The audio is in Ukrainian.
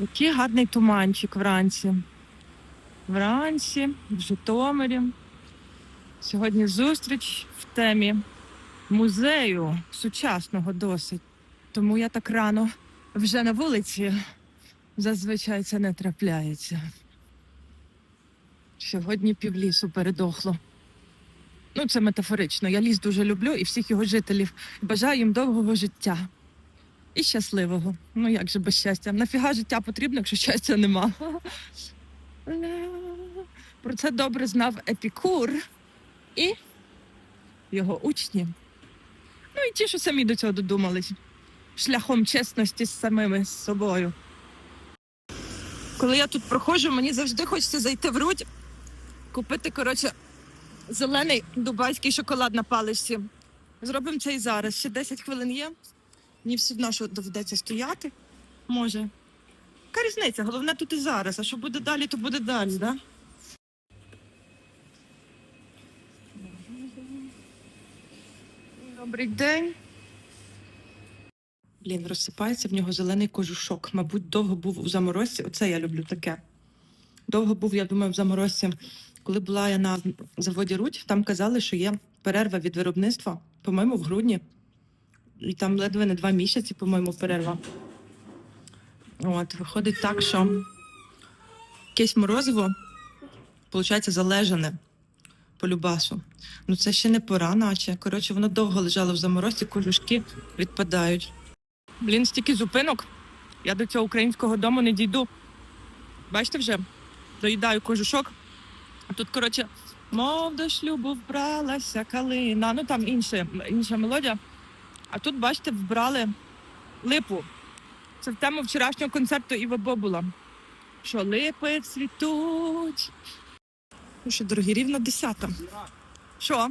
Який гарний туманчик вранці. Вранці, в Житомирі. Сьогодні зустріч в темі музею сучасного досить. Тому я так рано вже на вулиці. Зазвичай це не трапляється. Сьогодні півлісу передохло. Ну, це метафорично. Я ліс дуже люблю і всіх його жителів. Бажаю їм довгого життя. І щасливого. Ну як же без щастя? Нафіга життя потрібно, якщо щастя нема. Про це добре знав Епікур і його учні. Ну і ті, що самі до цього додумались. Шляхом чесності з самими з собою. Коли я тут проходжу, мені завжди хочеться зайти в руть, купити, коротше, зелений дубайський шоколад на паличці. Зробимо це і зараз. Ще 10 хвилин є. Мені все одно, що доведеться стояти. Може. Яка різниця? Головне тут і зараз. А що буде далі, то буде далі, да? Добрий день. Блін, розсипається в нього зелений кожушок. Мабуть, довго був у заморозці. Оце я люблю таке. Довго був, я думаю, в заморозці. Коли була я на заводі Рудь, там казали, що є перерва від виробництва, по-моєму, в грудні. І там ледве не два місяці, по-моєму, перерва. От, виходить так, що якесь морозиво, виходить, залежане по любасу. Ну це ще не пора, наче. Коротше, воно довго лежало в заморозці, кожушки відпадають. Блін, стільки зупинок. Я до цього українського дому не дійду. Бачите вже? Доїдаю кожушок. А тут, коротше, мов до шлюбу вбралася калина. Ну там інше, інша мелодія. А тут, бачите, вбрали липу. Це в тему вчорашнього концерту Іва Бобула. Що липи цвітуть. Ну що, дорогі, рівно десята. Що?